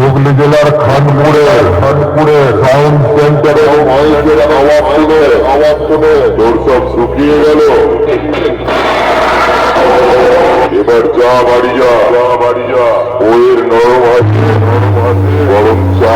হুগলি জেলার খানপুরে খানপুরে সাউন্ড সেন্টারে আওয়াজ শুনে আওয়াজ শুনে। তোর সব শুকিয়ে গেল। এবার যা বাড়ি যা যা বাড়ি যা। বইয়ের নরম আছে নরম আছে গরম চা